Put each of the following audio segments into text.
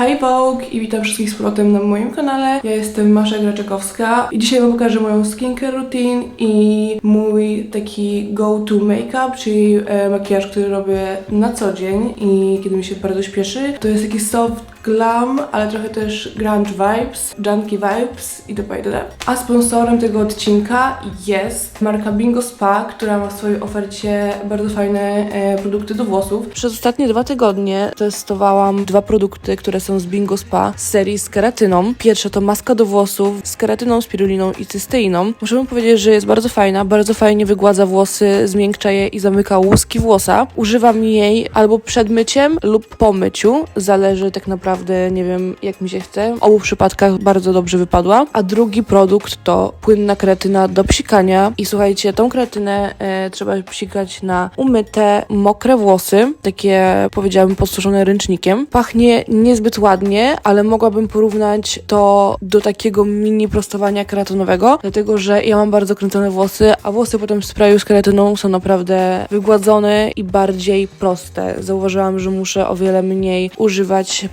Hi Vogue i witam wszystkich z powrotem na moim kanale. Ja jestem Masza Graczekowska i dzisiaj wam pokażę moją skincare routine i mój taki go-to makeup, czyli e, makijaż, który robię na co dzień i kiedy mi się bardzo śpieszy. To jest taki soft glam, ale trochę też grunge vibes, junkie vibes i to itd. A sponsorem tego odcinka jest marka Bingo Spa, która ma w swojej ofercie bardzo fajne e, produkty do włosów. Przez ostatnie dwa tygodnie testowałam dwa produkty, które są z Bingo Spa z serii z keratyną. Pierwsza to maska do włosów z keratyną, spiruliną i cysteiną. Muszę powiedzieć, że jest bardzo fajna, bardzo fajnie wygładza włosy, zmiękcza je i zamyka łuski włosa. Używam jej albo przed myciem lub po myciu, zależy tak naprawdę, nie wiem jak mi się chce. W obu przypadkach bardzo dobrze wypadła. A drugi produkt to płynna kretyna do psikania i słuchajcie, tą kretynę e, trzeba psikać na umyte, mokre włosy, takie powiedziałabym podsuszone ręcznikiem. Pachnie niezbyt ładnie, ale mogłabym porównać to do takiego mini prostowania keratonowego, dlatego że ja mam bardzo kręcone włosy, a włosy po tym sprayu z keratyną są naprawdę wygładzone i bardziej proste. Zauważyłam, że muszę o wiele mniej używać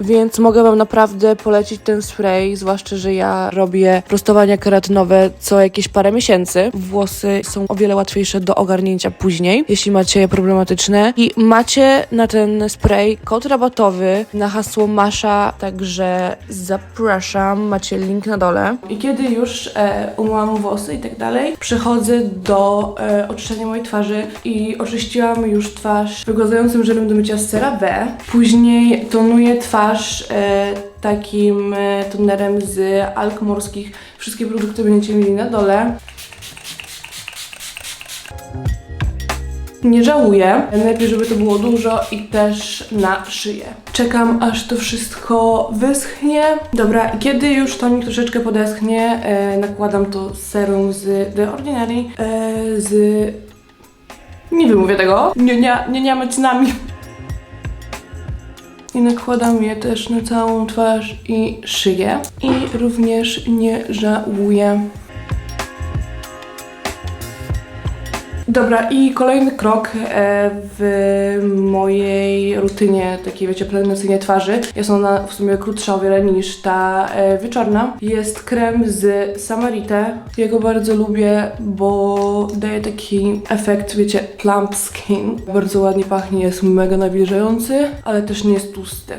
więc mogę Wam naprawdę polecić ten spray, zwłaszcza, że ja robię prostowania keratynowe co jakieś parę miesięcy. Włosy są o wiele łatwiejsze do ogarnięcia później, jeśli macie je problematyczne. I macie na ten spray kod rabatowy na hasło Masza, także zapraszam, macie link na dole. I kiedy już e, umyłam włosy i tak dalej, przechodzę do e, oczyszczenia mojej twarzy i oczyściłam już twarz wygładzającym żelem do mycia z CeraVe. Później tonuję twarz e, takim e, tonerem z alg morskich. Wszystkie produkty będziecie mieli na dole. Nie żałuję. Najlepiej, żeby to było dużo i też na szyję. Czekam, aż to wszystko wyschnie. Dobra, kiedy już tonik troszeczkę podeschnie, e, nakładam to serum z The Ordinary, z... Nie wymówię tego. Nie, nie, nie, nie. I nakładam je też na całą twarz i szyję. I również nie żałuję. Dobra, i kolejny krok e, w mojej rutynie, takiej wiecie, pielęgnacyjnej twarzy. Jest ona w sumie krótsza o wiele niż ta e, wieczorna. Jest krem z Samarite. Ja go bardzo lubię, bo daje taki efekt, wiecie, plump skin. Bardzo ładnie pachnie, jest mega nawilżający, ale też nie jest tłusty.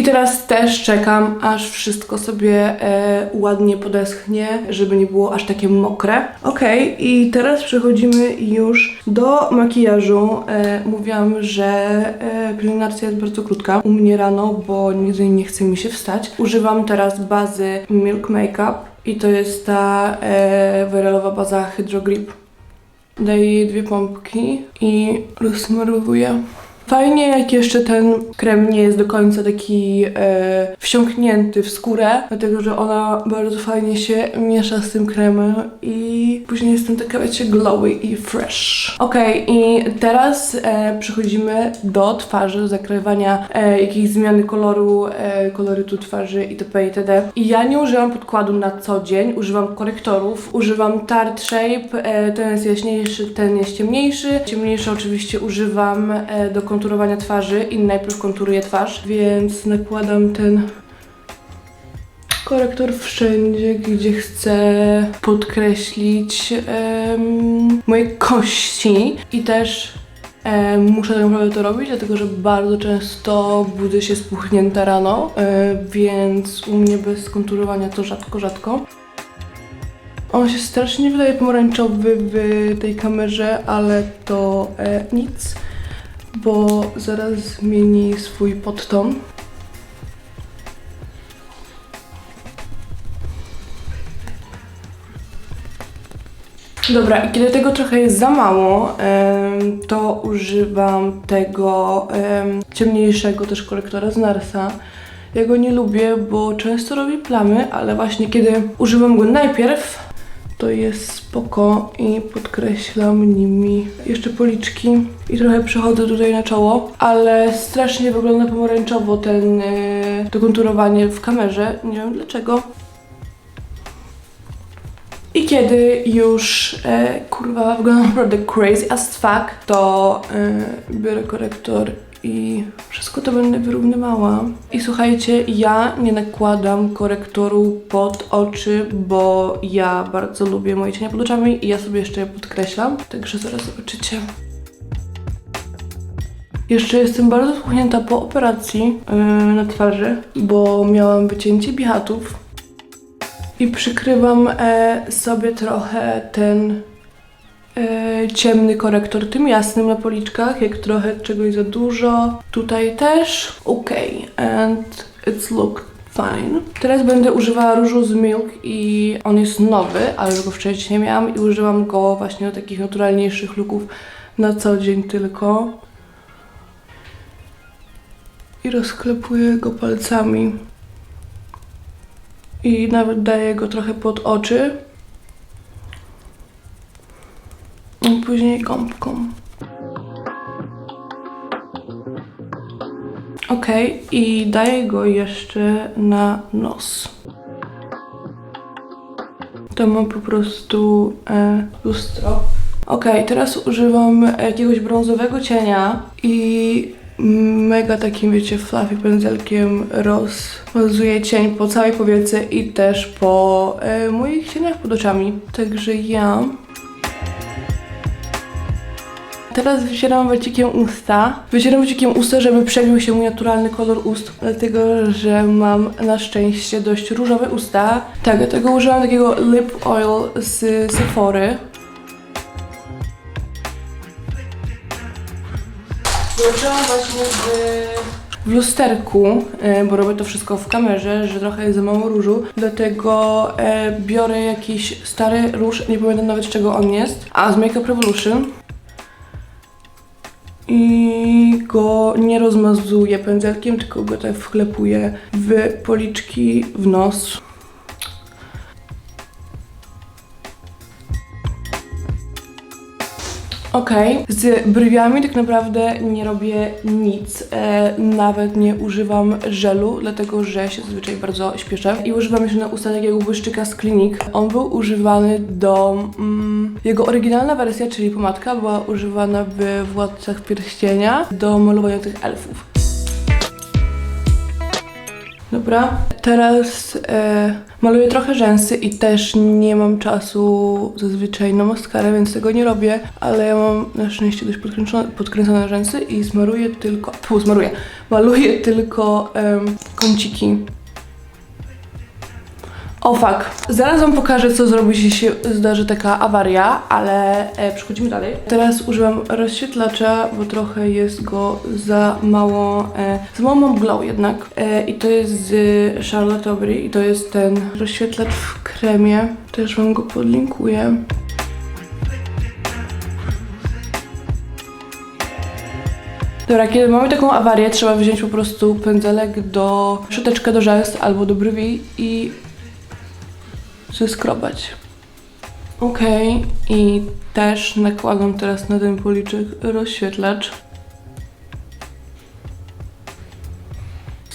I teraz też czekam, aż wszystko sobie e, ładnie podeschnie, żeby nie było aż takie mokre. Okej, i teraz przechodzimy już do makijażu. E, mówiłam, że e, pielęgnacja jest bardzo krótka. U mnie rano, bo nigdy nie chce mi się wstać. Używam teraz bazy Milk Makeup i to jest ta e, baza Hydro Grip. Daję jej dwie pompki i rozsmarowuję. Fajnie, jak jeszcze ten krem nie jest do końca taki e, wsiąknięty w skórę, dlatego że ona bardzo fajnie się miesza z tym kremem i później jestem taka, wiecie, glowy i fresh. Okej, i teraz e, przechodzimy do twarzy, zakrywania e, jakiejś zmiany koloru, e, kolorytu twarzy itp. itd. I ja nie używam podkładu na co dzień, używam korektorów, używam Tarte Shape, e, ten jest jaśniejszy, ten jest ciemniejszy. Ciemniejszy oczywiście używam e, do konturowania twarzy. I najpierw konturuję twarz, więc nakładam ten korektor wszędzie, gdzie chcę podkreślić em, moje kości. I też muszę tak naprawdę to robić, dlatego że bardzo często budzę się spuchnięta rano, e, więc u mnie bez konturowania to rzadko, rzadko. On się strasznie wydaje pomarańczowy w tej kamerze, ale to e, nic, bo zaraz zmieni swój podton. Dobra, i kiedy tego trochę jest za mało, to używam tego em, ciemniejszego też korektora z Narsa. Ja go nie lubię, bo często robi plamy, ale właśnie kiedy używam go najpierw, to jest spoko i podkreślam nimi jeszcze policzki i trochę przechodzę tutaj na czoło, ale strasznie wygląda pomarańczowo ten, e, to konturowanie w kamerze, nie wiem dlaczego. I kiedy już e, kurwa wygląda naprawdę crazy as fuck, to e, biorę korektor i wszystko to będę wyrównywała. I słuchajcie, ja nie nakładam korektoru pod oczy, bo ja bardzo lubię moje cienie pod oczami i ja sobie jeszcze je podkreślam. Także zaraz zobaczycie. Jeszcze jestem bardzo spuchnięta po operacji yy, na twarzy, bo miałam wycięcie bichatów. I przykrywam e, sobie trochę ten ciemny korektor tym jasnym na policzkach, jak trochę czegoś za dużo. Tutaj też. Okej, and it's look fine. Teraz będę używała różu z Milk i on jest nowy, ale go wcześniej miałam i używam go właśnie do takich naturalniejszych looków na co dzień tylko. I rozklepuję go palcami. I nawet daję go trochę pod oczy. I później gąbką. Ok, i daję go jeszcze na nos. To mam po prostu e, lustro. Ok, teraz używam jakiegoś brązowego cienia i mega takim, wiecie, fluffy pędzelkiem rozmazuję cień po całej powiece i też po e, moich cieniach pod oczami. Także ja Teraz wycieram wacikiem usta. Wycieram wacikiem usta, żeby przebił się mój naturalny kolor ust, dlatego że mam na szczęście dość różowe usta. Tak, dlatego użyłam takiego lip oil z Sephory. Zobaczyłam właśnie w, w lusterku, e, bo robię to wszystko w kamerze, że trochę jest za mało różu, dlatego e, biorę jakiś stary róż, nie pamiętam nawet z czego on jest, a z Makeup Revolution i go nie rozmazuję pędzelkiem, tylko go tak wklepuję w policzki, w nos. Okej, z brwiami tak naprawdę nie robię nic, e, nawet nie używam żelu, dlatego że się zazwyczaj bardzo śpieszę i używam jeszcze na usta takiego błyszczyka z Clinique. On był używany do... Mm, jego oryginalna wersja, czyli pomadka, była używana w Władcach Pierścienia do malowania tych elfów. Dobra, teraz e, maluję trochę rzęsy i też nie mam czasu zazwyczaj na maskarę, więc tego nie robię, ale ja mam na szczęście dość podkręcone, podkręcone rzęsy i smaruję tylko, fu, smaruję, maluję tylko em, kąciki. O fuck. Zaraz wam pokażę, co zrobi, jeśli zdarzy taka awaria, ale e, przechodzimy dalej. Teraz używam rozświetlacza, bo trochę jest go za mało, e, za mało mam glow jednak. E, I to jest z Charlotte Tilbury i to jest ten rozświetlacz w kremie. Też wam go podlinkuję. Dobra, kiedy mamy taką awarię, trzeba wziąć po prostu pędzelek do szczoteczkę do rzęs albo do brwi i zeskrobać. Okej, i też nakładam teraz na ten policzek rozświetlacz.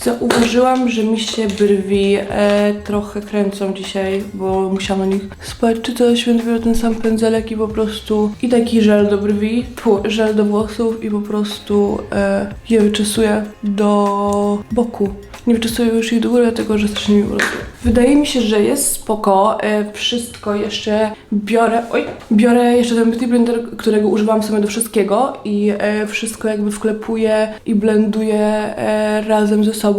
Zauważyłam, że mi się brwi e, trochę kręcą dzisiaj, bo musiałam na nich spać czy coś, więc biorę ten sam pędzelek i po prostu i taki żel do brwi, fu, żel do włosów i po prostu e, je wyczesuję do boku. Nie wyczesuję już ich do góry, dlatego że strasznie mi urodzą. Wydaje mi się, że jest spoko. E, wszystko jeszcze biorę. Oj, biorę jeszcze ten beauty blender, którego używam sobie do wszystkiego i e, wszystko jakby wklepuję i blenduję e, razem ze sobą,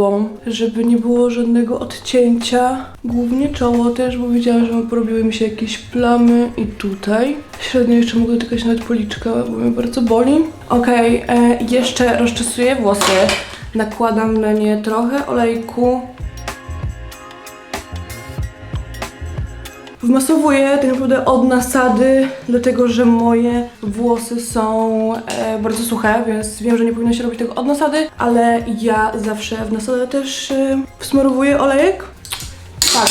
żeby nie było żadnego odcięcia. Głównie czoło też, bo widziałam, że porobiły mi się jakieś plamy i tutaj. Średnio jeszcze mogę dotykać nawet policzka, bo mnie bardzo boli. Okej, e, jeszcze rozczesuję włosy. Nakładam na nie trochę olejku. Wmasowuję tak naprawdę od nasady, dlatego że moje włosy są e, bardzo suche, więc wiem, że nie powinno się robić tego od nasady, ale ja zawsze w nasadę też e, wsmarowuję olejek. Tak.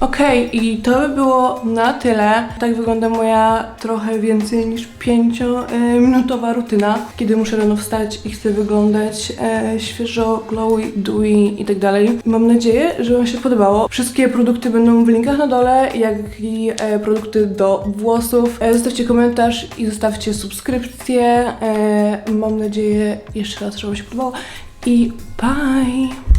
Okej, i to by było na tyle. Tak wygląda moja trochę więcej niż 5-minutowa rutyna, kiedy muszę rano wstać i chcę wyglądać e, świeżo, glowy, dewy i tak dalej. Mam nadzieję, że Wam się podobało. Wszystkie produkty będą w linkach na dole, jak i e, produkty do włosów. E, zostawcie komentarz i zostawcie subskrypcję. E, mam nadzieję jeszcze raz, że Wam się podobało. I bye!